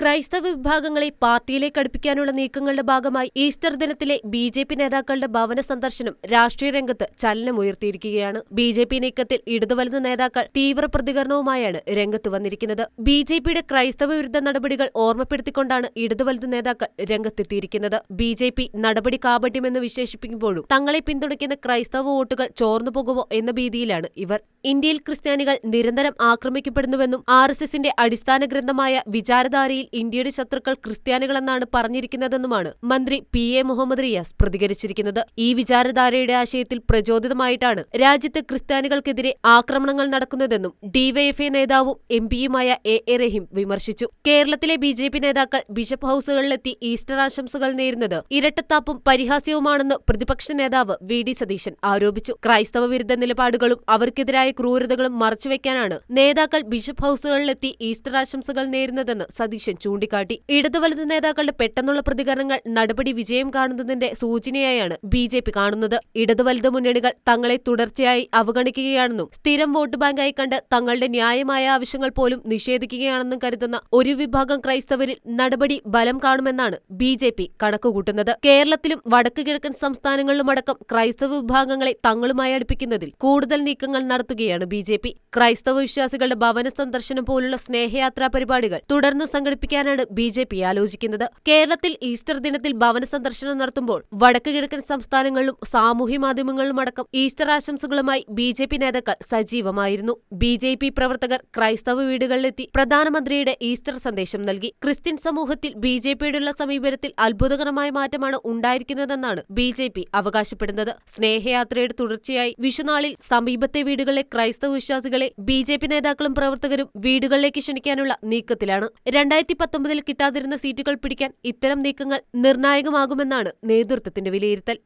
ക്രൈസ്തവ വിഭാഗങ്ങളെ പാർട്ടിയിലേക്ക് അടുപ്പിക്കാനുള്ള നീക്കങ്ങളുടെ ഭാഗമായി ഈസ്റ്റർ ദിനത്തിലെ ബി ജെ പി നേതാക്കളുടെ ഭവന സന്ദർശനം രാഷ്ട്രീയ രംഗത്ത് ചലനമുയർത്തിയിരിക്കുകയാണ് ബി ജെ പി നീക്കത്തിൽ ഇടതുവലത് നേതാക്കൾ തീവ്ര പ്രതികരണവുമായാണ് രംഗത്ത് വന്നിരിക്കുന്നത്. ബി ജെ പിയുടെ ക്രൈസ്തവ വിരുദ്ധ നടപടികൾ ഓർമ്മപ്പെടുത്തിക്കൊണ്ടാണ് ഇടതുവലത് നേതാക്കൾ രംഗത്തെത്തിയിരിക്കുന്നത്. ബി ജെ പി നടപടി കാപട്യമെന്ന് വിശേഷിപ്പിക്കുമ്പോഴും തങ്ങളെ പിന്തുണയ്ക്കുന്ന ക്രൈസ്തവ വോട്ടുകൾ ചോർന്നു പോകുമോ എന്ന ഭീതിയിലാണ് ഇവർ. ഇന്ത്യയിൽ ക്രിസ്ത്യാനികൾ നിരന്തരം ആക്രമിക്കപ്പെടുന്നുവെന്നും ആർ എസ് എസിന്റെ അടിസ്ഥാന ഗ്രന്ഥമായ വിചാരധാരയിൽ ഇന്ത്യയുടെ ശത്രുക്കൾ ക്രിസ്ത്യാനികളെന്നാണ് പറഞ്ഞിരിക്കുന്നതെന്നുമാണ് മന്ത്രി പി എ മുഹമ്മദ് റിയാസ് പ്രതികരിച്ചിരിക്കുന്നത്. ഈ വിചാരധാരയുടെ ആശയത്തിൽ പ്രചോദിതമായിട്ടാണ് രാജ്യത്ത് ക്രിസ്ത്യാനികൾക്കെതിരെ ആക്രമണങ്ങൾ നടക്കുന്നതെന്നും ഡിവൈഎഫ്ഐ നേതാവും എം പിയുമായ എ എ റഹീം വിമർശിച്ചു. കേരളത്തിലെ ബി ജെ പി നേതാക്കൾ ബിഷപ്പ് ഹൌസുകളിലെത്തി ഈസ്റ്റർ ആശംസകൾ നേരുന്നത് ഇരട്ടത്താപ്പും പരിഹാസ്യവുമാണെന്ന് പ്രതിപക്ഷ നേതാവ് വി ഡി സതീശൻ ആരോപിച്ചു. ക്രൈസ്തവ വിരുദ്ധ നിലപാടുകളും അവർക്കെതിരായ ക്രൂരതകളും മറച്ചുവെക്കാനാണ് നേതാക്കൾ ബിഷപ്പ് ഹൌസുകളിലെത്തി ഈസ്റ്റർ ആശംസകൾ നേരുന്നതെന്ന് സതീശൻ ചൂണ്ടിക്കാട്ടി. ഇടതുവലത് നേതാക്കളുടെ പെട്ടെന്നുള്ള പ്രതികരണങ്ങൾ നടപടി വിജയം കാണുന്നതിന്റെ സൂചനയായാണ് ബി ജെ പി കാണുന്നത്. ഇടതുവലത് മുന്നണികൾ തങ്ങളെ തുടർച്ചയായി അവഗണിക്കുകയാണെന്നും സ്ഥിരം വോട്ട് ബാങ്കായി കണ്ട് തങ്ങളുടെ ന്യായമായ ആവശ്യങ്ങൾ പോലും നിഷേധിക്കുകയാണെന്നും കരുതുന്ന ഒരു വിഭാഗം ക്രൈസ്തവരിൽ നടപടി ബലം കാണുമെന്നാണ് ബി ജെ പി കണക്കുകൂട്ടുന്നത്. കേരളത്തിലും വടക്കു കിഴക്കൻ സംസ്ഥാനങ്ങളിലുമടക്കം ക്രൈസ്തവ വിഭാഗങ്ങളെ തങ്ങളുമായി അടുപ്പിക്കുന്നതിൽ കൂടുതൽ നീക്കങ്ങൾ നടത്തുകയാണ് ബി ജെ പി. ക്രൈസ്തവ വിശ്വാസികളുടെ ഭവന സന്ദർശനം പോലുള്ള സ്നേഹയാത്രാ പരിപാടികൾ തുടർന്ന് സംഘടിപ്പിക്കാനാണ് ബി ജെ പി ആലോചിക്കുന്നത്. കേരളത്തിൽ ഈസ്റ്റർ ദിനത്തിൽ ഭവന സന്ദർശനം നടത്തുമ്പോൾ വടക്കു കിഴക്കൻ സംസ്ഥാനങ്ങളിലും സാമൂഹ്യ മാധ്യമങ്ങളിലും മാധ്യമങ്ങളിലുമടക്കം ഈസ്റ്റർ ആശംസകളുമായി ബി ജെ പി നേതാക്കൾ സജീവമായിരുന്നു. ബി ജെ പി പ്രവർത്തകർ ക്രൈസ്തവ വീടുകളിലെത്തി പ്രധാനമന്ത്രിയുടെ ഈസ്റ്റർ സന്ദേശം നൽകി. ക്രിസ്ത്യൻ സമൂഹത്തിൽ ബി ജെ പിയോടുള്ള സമീപനത്തിൽ അത്ഭുതകരമായ മാറ്റമാണ് ഉണ്ടായിരിക്കുന്നതെന്നാണ് ബി ജെ പി അവകാശപ്പെടുന്നത്. സ്നേഹയാത്രയുടെ തുടർച്ചയായി വിഷുനാളിൽ സമീപത്തെ വീടുകളിലെ ക്രൈസ്തവ വിശ്വാസികളെ ബി ജെ പി നേതാക്കളും പ്രവർത്തകരും വീടുകളിലേക്ക് ക്ഷണിക്കാനുള്ള നീക്കത്തിലാണ്. രണ്ടായിരത്തി പത്തൊമ്പതിൽ കിട്ടാതിരുന്ന സീറ്റുകൾ പിടിക്കാൻ ഇത്തരം നീക്കങ്ങൾ നിർണായകമാകുമെന്നാണ് നേതൃത്വത്തിന്റെ വിലയിരുത്തൽ.